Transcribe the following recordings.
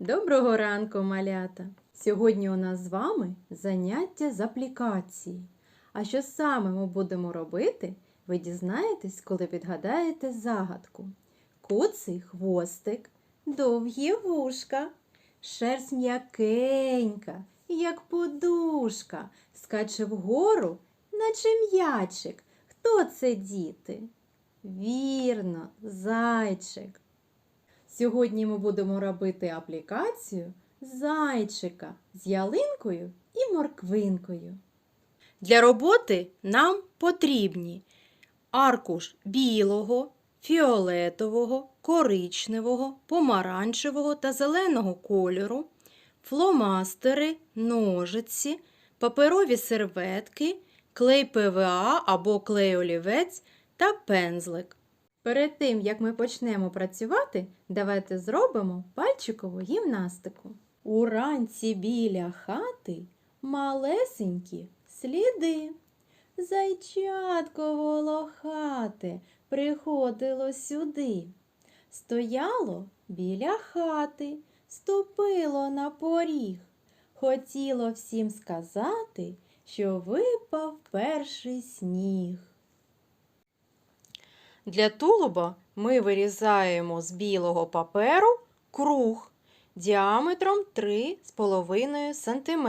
Доброго ранку, малята! Сьогодні у нас з вами заняття з аплікації. А що саме ми будемо робити, ви дізнаєтесь, коли відгадаєте загадку. Куций хвостик, довгі вушка, шерсть м'якенька, як подушка, скаче вгору, наче м'ячик. Хто це діти? Вірно, зайчик. Сьогодні ми будемо робити аплікацію зайчика з ялинкою і морквинкою. Для роботи нам потрібні аркуш білого, фіолетового, коричневого, помаранчевого та зеленого кольору, фломастери, ножиці, паперові серветки, клей ПВА або клей олівець та пензлик. Перед тим, як ми почнемо працювати, давайте зробимо пальчикову гімнастику. Уранці біля хати малесенькі сліди. Зайчатко волохате приходило сюди. Стояло біля хати, ступило на поріг. Хотіло всім сказати, що випав перший сніг. Для тулуба ми вирізаємо з білого паперу круг діаметром 3,5 см.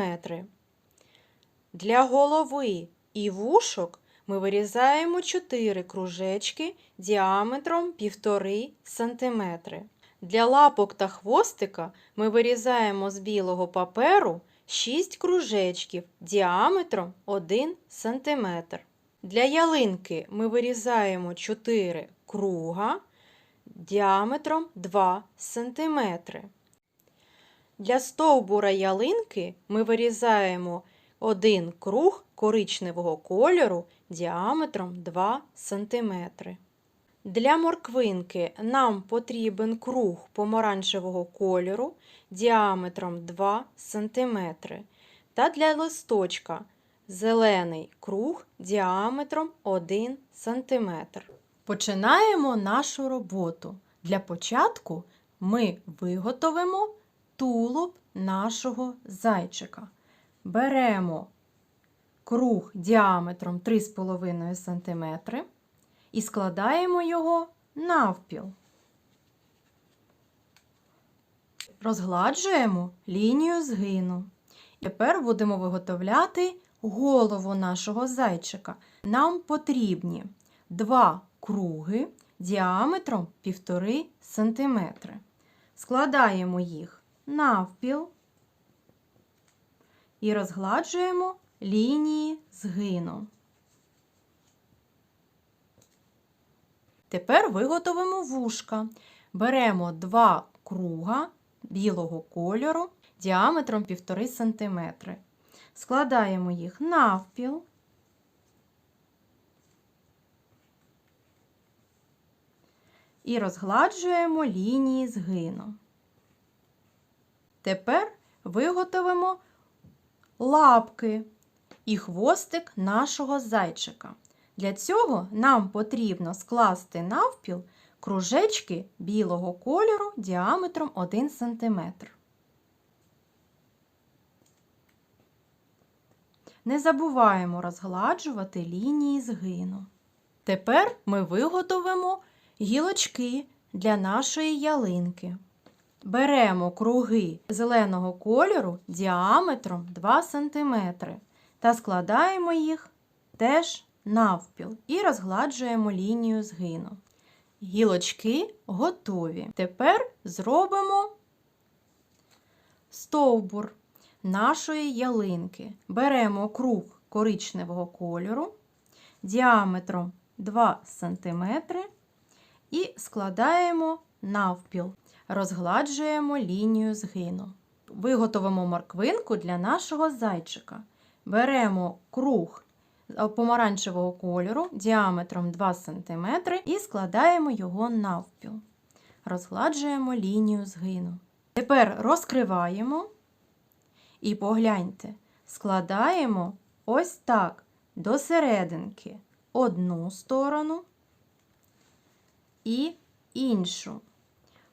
Для голови і вушок ми вирізаємо 4 кружечки діаметром 1,5 см. Для лапок та хвостика ми вирізаємо з білого паперу 6 кружечків діаметром 1 см. Для ялинки ми вирізаємо 4 круга діаметром 2 см. Для стовбура ялинки ми вирізаємо один круг коричневого кольору діаметром 2 см. Для морквинки нам потрібен круг помаранчевого кольору діаметром 2 см. Та для листочка зелений круг діаметром 1 см. Починаємо нашу роботу. Для початку ми виготовимо тулуб нашого зайчика. Беремо круг діаметром 3,5 см і складаємо його навпіл. Розгладжуємо лінію згину. Тепер будемо виготовляти голову нашого зайчика. Нам потрібні два круги діаметром 1,5 см. Складаємо їх навпіл і розгладжуємо лінії згину. Тепер виготовимо вушка. Беремо два круга білого кольору діаметром 1,5 см. Складаємо їх навпіл. І розгладжуємо лінії згину. Тепер виготовимо лапки і хвостик нашого зайчика. Для цього нам потрібно скласти навпіл кружечки білого кольору діаметром 1 см. Не забуваємо розгладжувати лінії згину. Тепер ми виготовимо гілочки для нашої ялинки. Беремо круги зеленого кольору діаметром 2 см та складаємо їх теж навпіл і розгладжуємо лінію згину. Гілочки готові. Тепер зробимо стовбур нашої ялинки. Беремо круг коричневого кольору діаметром 2 см і складаємо навпіл. Розгладжуємо лінію згину. Виготовимо морквинку для нашого зайчика. Беремо круг помаранчевого кольору діаметром 2 см і складаємо його навпіл. Розгладжуємо лінію згину. Тепер розкриваємо і погляньте, складаємо ось так до серединки одну сторону і іншу.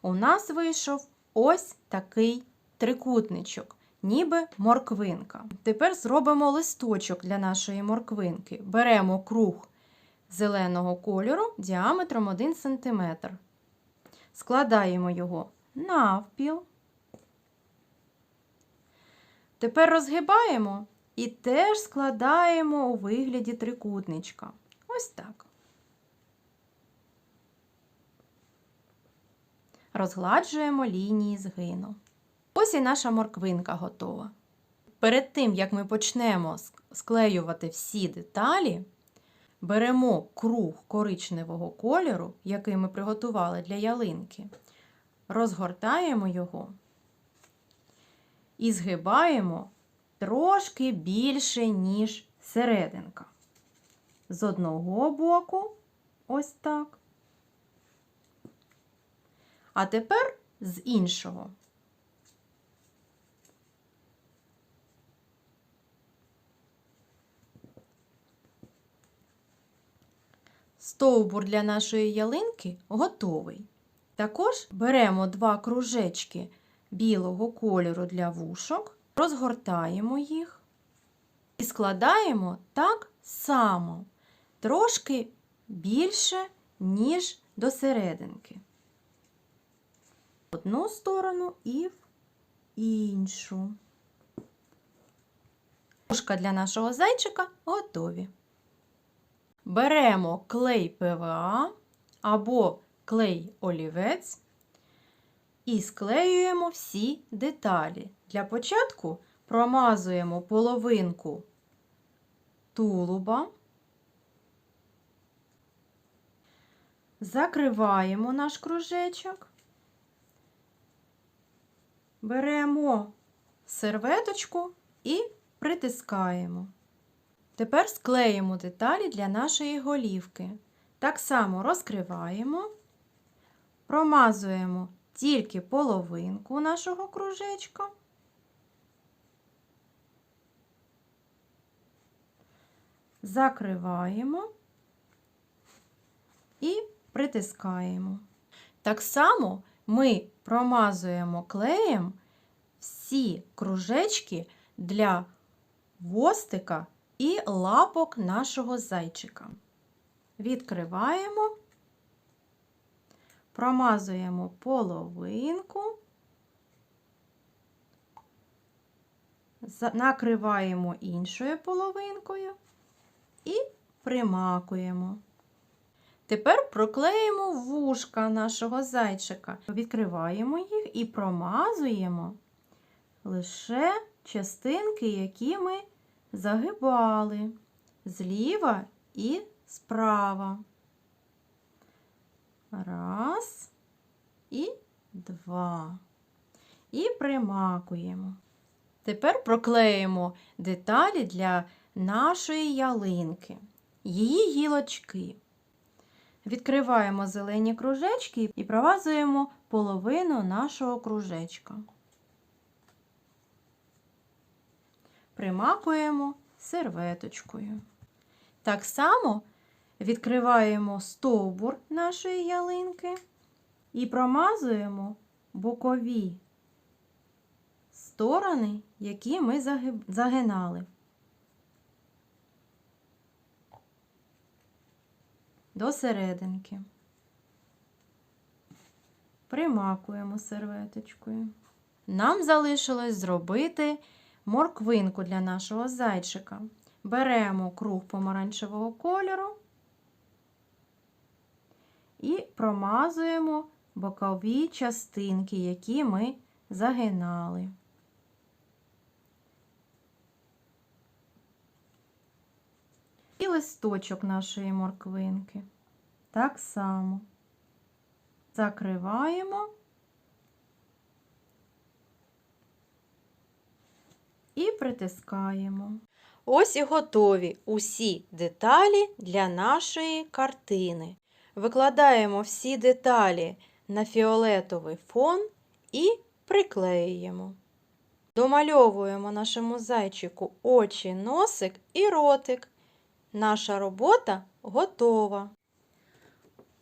У нас вийшов ось такий трикутничок, ніби морквинка. Тепер зробимо листочок для нашої морквинки. Беремо круг зеленого кольору діаметром 1 см. Складаємо його навпіл. Тепер розгибаємо і теж складаємо у вигляді трикутничка. Ось так. Розгладжуємо лінії згину. Ось і наша морквинка готова. Перед тим, як ми почнемо склеювати всі деталі, беремо круг коричневого кольору, який ми приготували для ялинки, розгортаємо його і згибаємо трошки більше, ніж серединка. З одного боку, ось так. А тепер з іншого. Стовбур для нашої ялинки готовий. Також беремо два кружечки білого кольору для вушок, розгортаємо їх і складаємо так само, трошки більше, ніж до серединки. В одну сторону і в іншу. Вушка для нашого зайчика готові. Беремо клей ПВА або клей олівець і склеюємо всі деталі. Для початку промазуємо половинку тулуба, закриваємо наш кружечок, беремо серветочку і притискаємо. Тепер склеїмо деталі для нашої голівки. Так само розкриваємо, промазуємо тільки половинку нашого кружечка. Закриваємо і притискаємо. Так само ми промазуємо клеєм всі кружечки для хвостика і лапок нашого зайчика. Відкриваємо, промазуємо половинку, накриваємо іншою половинкою і примакуємо. Тепер проклеїмо вушка нашого зайчика. Відкриваємо їх і промазуємо лише частинки, які ми загибали зліва і справа. Раз і два. І примакуємо. Тепер проклеїмо деталі для нашої ялинки, її гілочки. Відкриваємо зелені кружечки і провазуємо половину нашого кружечка. Примакуємо серветочкою. Так само відкриваємо стовбур нашої ялинки і промазуємо бокові сторони, які ми загинали. До серединки. Примакуємо серветочкою. Нам залишилось зробити морквинку для нашого зайчика. Беремо круг помаранчевого кольору і промазуємо бокові частинки, які ми загинали. І листочок нашої морквинки. Так само закриваємо і притискаємо. Ось і готові усі деталі для нашої картини. Викладаємо всі деталі на фіолетовий фон і приклеюємо. Домальовуємо нашому зайчику очі, носик і ротик. Наша робота готова.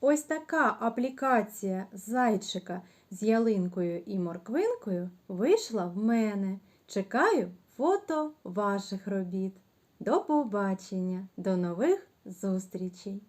Ось така аплікація зайчика з ялинкою і морквинкою вийшла в мене. Чекаю фото ваших робіт. До побачення, до нових зустрічей!